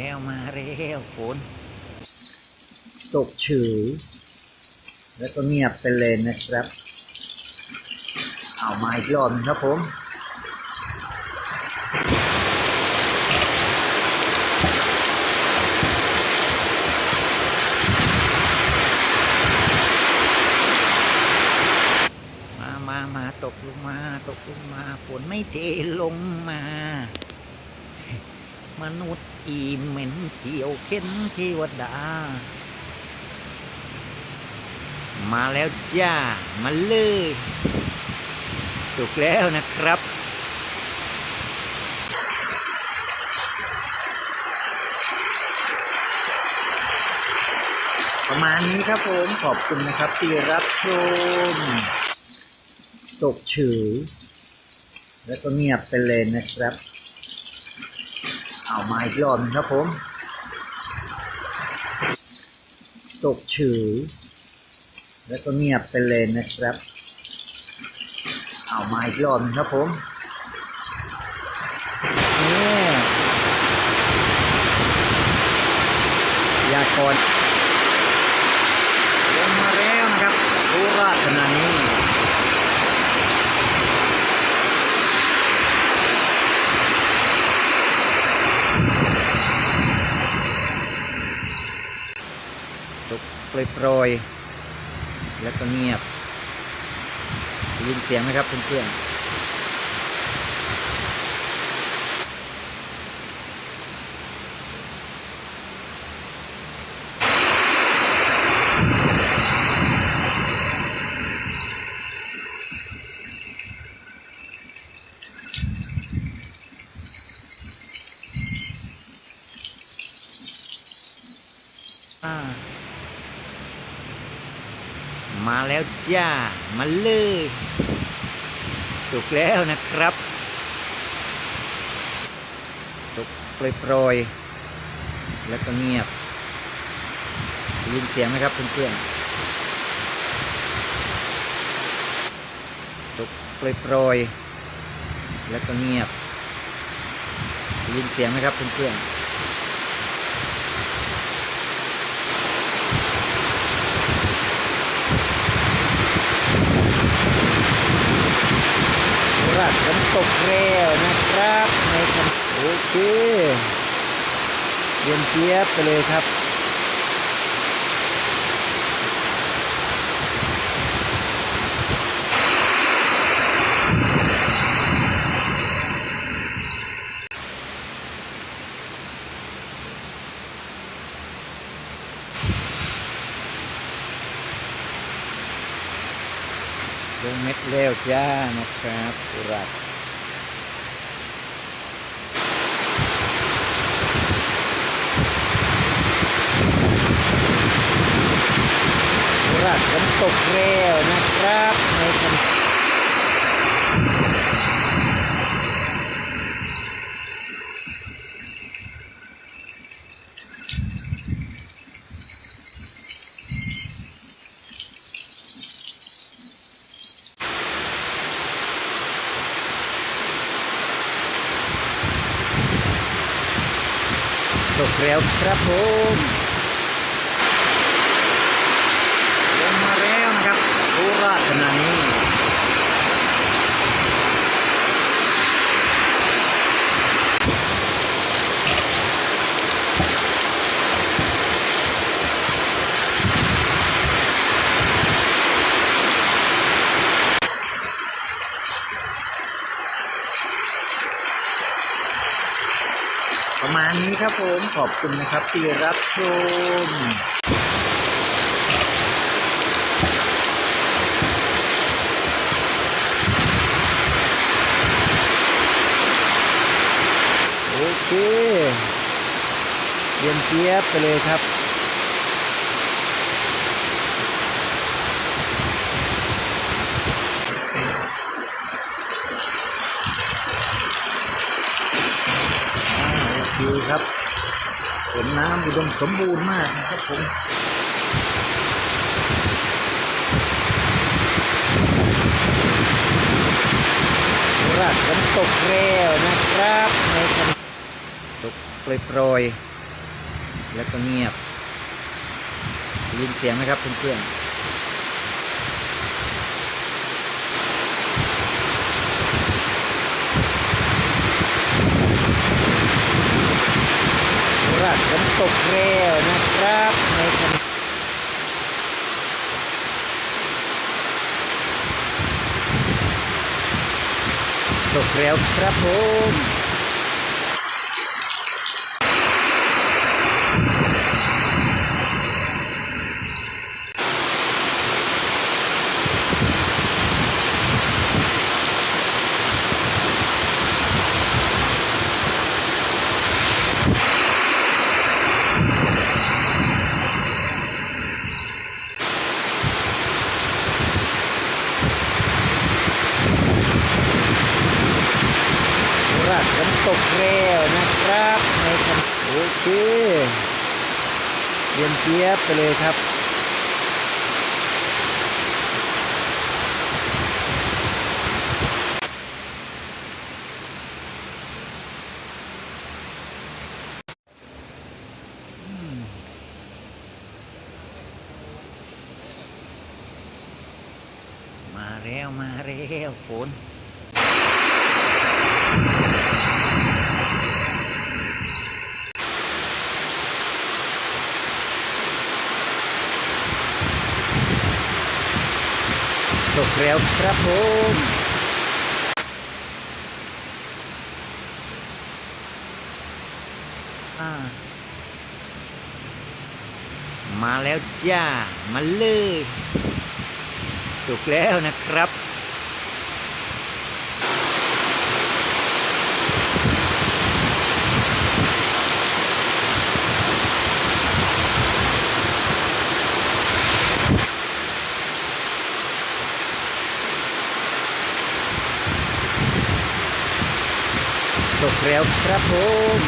แล้วมาแล้วฝน ตกฉือแล้วก็เงียบไปเลยนะครับ เอามาอีกรอบหนึ่งครับผมมามามาตกลงมาตกลงมา ฝนไม่เทลงมา มนุษย์อีเหม็นเกี่ยวเข็นเทวดา มาแล้วจ้า มาเลยตกแล้วนะครับประมาณนี้ครับผมขอบคุณนะครับที่รับชมตกเฉือแล้วก็เงียบไปเลยนะครับ มาอีกรอบนึงครับผม ตกฉือแล้วก็เงียบไปเลยนะครับ เอามาอีกรอบนึงครับผมนี่ยยากร ลงมาแล้วนะครับโคราชขณะนี้ ตกโปรยๆแล้วก็เงียบยินเสียงไหมครับเพื่อนๆ มาแล้วจ้า มาเลยตกแล้วนะครับ ตกโปรยๆ แล้วก็เงียบยินเสียงไหมครับเพื่อนๆ ตกโปรยๆ แล้วก็เงียบยินเสียงไหมครับเพื่อนๆ ราฝนตกแล้วนะครับในคันโอเคเย็นเจี๊ยบไปเลยครับ ลงเม็ดแล้วจ้านะครับสุราษฎร์สุราษฎร์ฝนตกแล้วนะครับในคัน ตกแล้วครับผมลงมาแล้วนะครับโคราษฎร์ขณะนี้ มาณนี้ครับผมขอบคุณนะครับที่รับชมโอเคเย็นเจี๊ยบไปเลยครับ อ่าโอเครับผลน้ำอุดมสมบูรณ์มากนะครับผมราษฎร์ฝนตกแล้วนะครับในคันตกโปรยๆแล้วก็เงียบยินเสียงไหมครับเพื่อนๆ ฝนตกเร็วนะครับในขณะตกเร็วครับผม รักฝนตกเร็วนะครับในขณะโอ เคเยี่ยมเจี๊ยบไปเลยครับ มาแล้ว มาแล้วฝน แล้วครับผมมาแล้วจ้า มาเลยตกแล้วนะครับ แล้วครับผม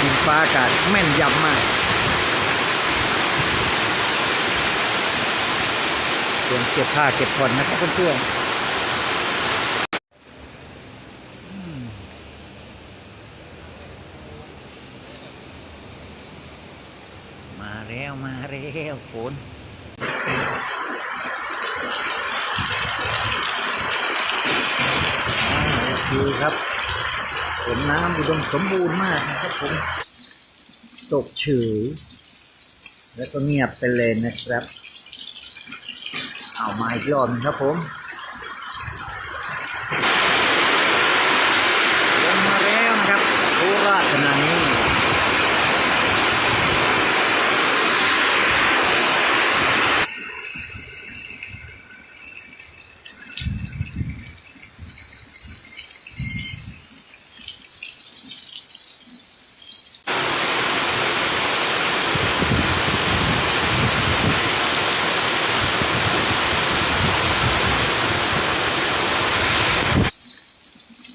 ดินฟ้าอากาศแม่นยำมากเตรียมเก็บผ้าเก็บผ่อนนะครับเพื่อนๆอืมมาแล้ว มาแล้ว ฝน โอครับฝนน้ำอุดมสมบูรณ์มากนะครับผมตกเฉยแล้วก็เงียบไปเลยนะครับ เอามาอีกรอบนึงครับผมลงมาแล้วนะครับโคราชขณะนี้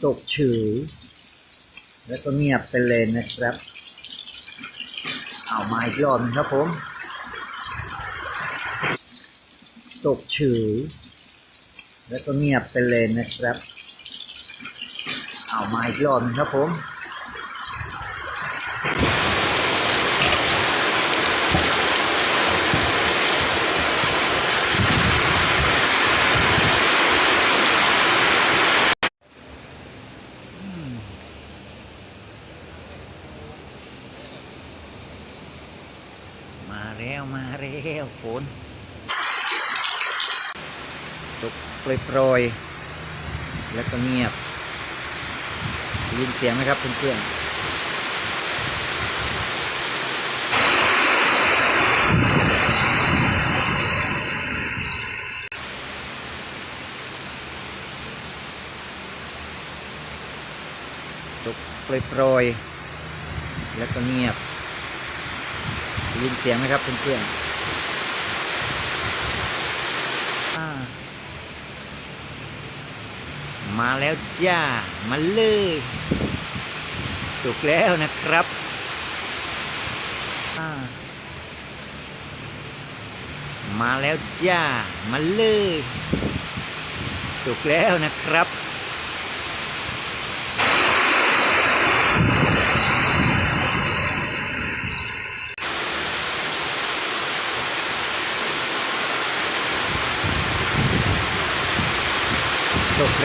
ตกเฉยแล้วก็เงียบไปเลยนะครับ เอามาอีกรอบนึงครับผมตกเฉยแล้วก็เงียบไปเลยนะครับ เอามาอีกรอบนึงครับผม มาแล้วมาแล้ว ฝนตกโปรยๆแล้วก็เงียบยินเสียงไหมครับเพื่อนๆตกโปรยๆแล้วก็เงียบยินเสียงไหมครับเพื่อนๆอ่า มาแล้วจ้า มาเลยตกแล้วนะครับอ่ามาแล้วจ้า มาเลยตกแล้วนะครับ